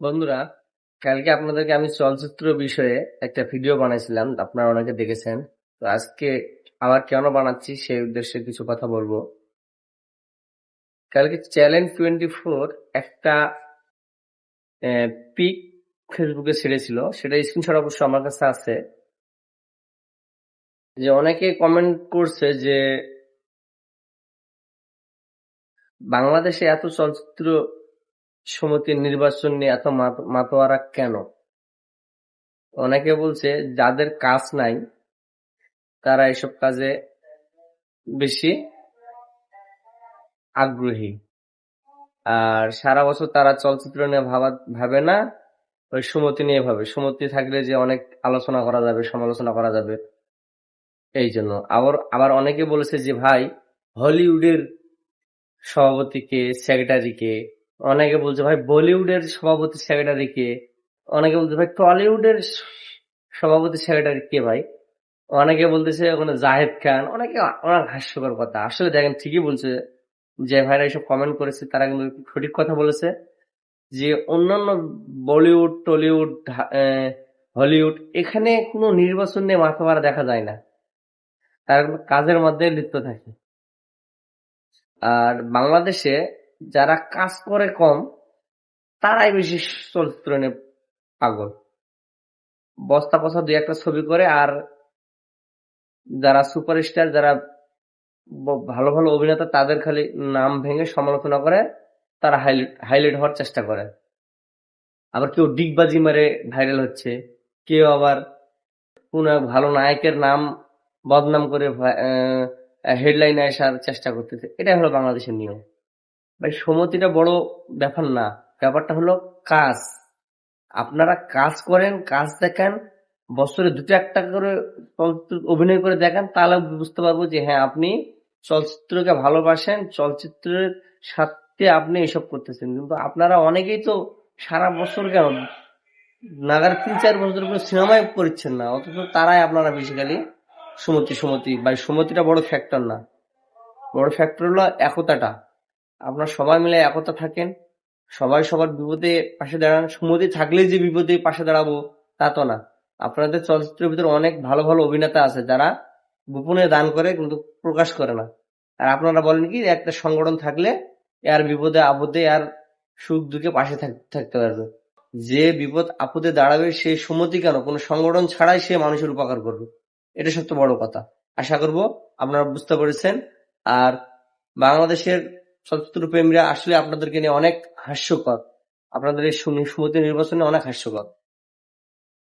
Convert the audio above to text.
বন্ধুরা, কালকে আপনাদেরকে আমি চলচ্চিত্র বিষয়ে একটা ভিডিও বানাইছিলাম, আপনারা অনেকে দেখেছেন। তো আজকে আবার কেন বানাচ্ছি সেই উদ্দেশ্যে কিছু কথা বলব। কালকে চ্যালেঞ্জ টোয়েন্টি ফোর একটা পিক ফেসবুকে ছেড়েছিল, সেটা স্ক্রিনশট অবশ্য আমার কাছে আছে। যে অনেকে কমেন্ট করছে যে, বাংলাদেশে এত চলচ্চিত্র সমিতির নির্বাচন নিয়ে এত মাত- মাতোয়ারা কেন? অনেকে বলছে যাদের কাজ নাই, তারা এসব কাজে বেশি আগ্রহী। আর সারা বছর তারা চলচ্চিত্র নিয়ে ভাবা, ভাবে না, ওই সুমতি নিয়ে ভাবে। সুমতি থাকলে যে অনেক আলোচনা করা যাবে, সমালোচনা করা যাবে, এই জন্য। আবার আবার অনেকে বলেছে যে ভাই, হলিউডের সভাপতিকে, সেক্রেটারিকে অনেকে বলছে, ভাই, বলিউডের সভাপতি সেক্রেটারি কে? অনেকে বলছে, ভাই, টলিউডের সভাপতি সেক্রেটারি কে ভাই? অনেকে বলতেছে, ওখানে জাহেদ খান। অনেকে অনেক হাস্যকর কথা। আসলে দেখেন, ঠিকই বলছে যে ভাইরা এইসব কমেন্ট করেছে, তারা কিন্তু সঠিক কথা বলেছে যে অন্যান্য বলিউড, টলিউড হলিউড এখানে কোনো নির্বাচন নিয়ে মাথা মারা দেখা যায় না। তারা কাজের মধ্যে লিপ্ত থাকে। আর বাংলাদেশে যারা কাজ করে কম, তারাই বেশি চলচ্চিত্র নিয়ে পাগল। বস্তা পচা দুই একটা ছবি করে আর যারা সুপারস্টার, যারা ভালো ভালো অভিনেতা, তাদের খালি নাম ভেঙে সমালোচনা করে, তারা হাইলাইট হাইলাইট হওয়ার চেষ্টা করে। আবার কেউ ডিগবাজি মারে ভাইরাল হচ্ছে, কেউ আবার কোন ভালো নায়কের নাম বদনাম করে হেডলাইনে আসার চেষ্টা করতেছে। এটাই হলো বাংলাদেশের নিয়ম। ভাই, সমতিটা বড় ব্যাপার না। ব্যাপারটা হলো কাজ। আপনারা কাজ করেন, কাজ দেখেন, বছরে দুটো একটা করে অভিনয় করে দেখেন, তাহলে বুঝতে পারব যে হ্যাঁ আপনি চলচ্চিত্রকে ভালোবাসেন, চলচ্চিত্রের সাথে আপনি এসব করতেছেন। কিন্তু আপনারা অনেকেই তো সারা বছর কেন? নাগার তিন চার বছর কোনো সিনেমায় করছেন না, অথচ তারাই আপনারা বেসিক্যালি সুমতি সুমতি। বা সুমতিটা বড় ফ্যাক্টর না। বড় ফ্যাক্টর হলো একতাটা। আপনারা সবাই মিলে একতা থাকেন, সবাই সবার বিপদে পাশে দাঁড়ান। সুমতি থাকলেই যে বিপদে পাশে দাঁড়াবো, তা তো না। আপনাদের চলচ্চিত্রের ভিতরে অনেক ভালো ভালো অভিনেতা আছে যারা গোপনে দান করে কিন্তু প্রকাশ করে না। আর আপনারা বলেন কি, একটা সংগঠন থাকলে এর বিপদে, আপদে আর সুখ দুঃখে পাশে থাক- থাকতে পারবে। যে বিপদ, আপদে দাঁড়াবে সে সুমতি কেন? কোনো সংগঠন ছাড়াই সে মানুষের উপকার করবে। এটা সবচেয়ে বড় কথা। আশা করব আপনারা বুঝতে পেরেছেন। আর বাংলাদেশের চলচ্চিত্র প্রেমীরা আসলে আপনাদেরকে নিয়ে অনেক হাস্যকর। আপনাদের এই সুমি- সুমতি নির্বাচনে অনেক হাস্যকর।